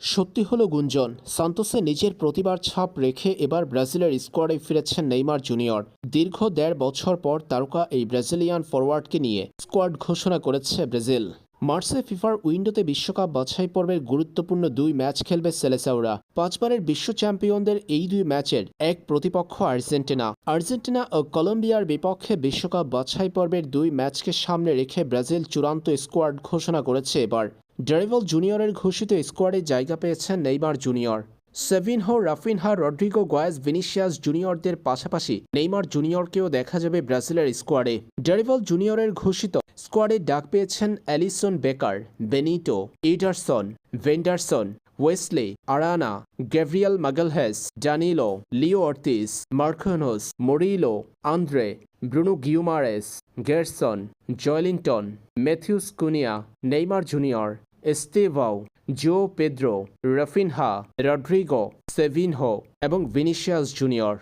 সত্যি হলো গুঞ্জন, সান্তোসে নিজের প্রতিবার ছাপ রেখে এবার ব্রাজিলের স্কোয়াডে ফিরেছেন নেইমার জুনিয়র। দীর্ঘ দেড় বছর পর তারকা এই ব্রাজিলিয়ান ফরওয়ার্ডকে নিয়ে স্কোয়াড ঘোষণা করেছে ব্রাজিল। মার্চে ফিফার উইন্ডোতে বিশ্বকাপ বাছাই পর্বের গুরুত্বপূর্ণ দুই ম্যাচ খেলবে সেলেসাউরা। পাঁচবারের বিশ্ব চ্যাম্পিয়নদের এই দুই ম্যাচের এক প্রতিপক্ষ আর্জেন্টিনা। আর্জেন্টিনা ও কলম্বিয়ার বিপক্ষে বিশ্বকাপ বাছাই পর্বের দুই ম্যাচকে সামনে রেখে ব্রাজিল চূড়ান্ত স্কোয়াড ঘোষণা করেছে এবার। ডেরিভল জুনিয়রের ঘোষিত স্কোয়াডে জায়গা পেয়েছেন Neymar junior. Savinho, Raphinha, Rodrygo Goes Vinicius জুনিয়রদের পাশাপাশি নেইমার জুনিয়রকেও দেখা যাবে ব্রাজিলের স্কোয়াডে। ডেরিভল জুনিয়রের ঘোষিত স্কোয়াডে ডাক পেয়েছেন Alisson Becker, Bento, Ederson, Vanderson, Wesley, Arana, Gabriel Magalhaes, Danilo, Leo Ortiz, Marquinhos, Murillo, Andre, Bruno Guimaraes, Gerson, Joelinton, Matheus Cunha, Neymar junior. Estevao Joao Pedro Raphinha Rodrygo Savinho এবং ভিনিশিয়াস জুনিয়র।